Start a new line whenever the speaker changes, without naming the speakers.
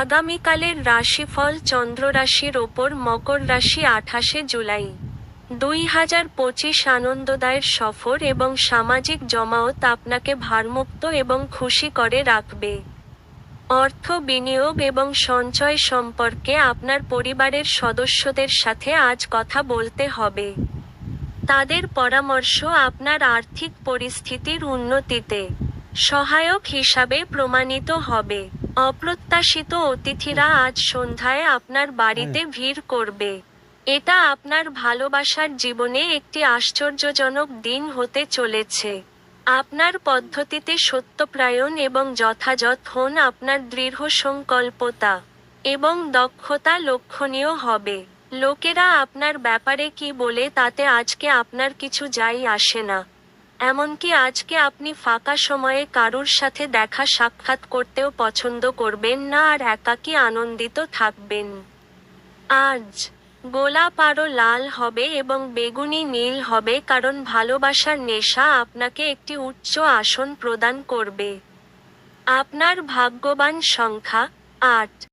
আগামীকালের রাশিফল চন্দ্র রাশির ওপর মকর রাশি আঠাশে জুলাই। দুই হাজার পঁচিশ আনন্দদায়ের সফর এবং সামাজিক জমাওত আপনাকে ভারমুক্ত এবং খুশি করে রাখবে। অর্থ বিনিয়োগ এবং সঞ্চয় সম্পর্কে আপনার পরিবারের সদস্যদের সাথে আজ কথা বলতে হবে। তাদের পরামর্শ আপনার আর্থিক পরিস্থিতির উন্নতিতে সহায়ক হিসাবে প্রমাণিত হবে। অপ্রত্যাশিত অতিথিরা আজ সন্ধ্যায় আপনার বাড়িতে ভিড় করবে। এটা আপনার ভালোবাসার জীবনে একটি আশ্চর্যজনক দিন হতে চলেছে। আপনার পদ্ধতিতে সত্যপ্রায়ণ এবং যথাযথ হন আপনার দৃঢ় সংকল্পতা এবং দক্ষতা লক্ষণীয় হবে। লোকেরা আপনার ব্যাপারে কি বলে তাতে আজকে আপনার কিছু যাই আসে না। এমনকি আজকে আপনি ফাঁকা সময়ে কারুর সাথে দেখা সাক্ষাৎ করতেও পছন্দ করবেন না আর একাকী আনন্দিত থাকবেন। আজ গোলাপ আরও লাল হবে এবং বেগুনি নীল হবে কারণ ভালোবাসার নেশা আপনাকে একটি উচ্চ আসন প্রদান করবে। আপনার ভাগ্যবান সংখ্যা আট।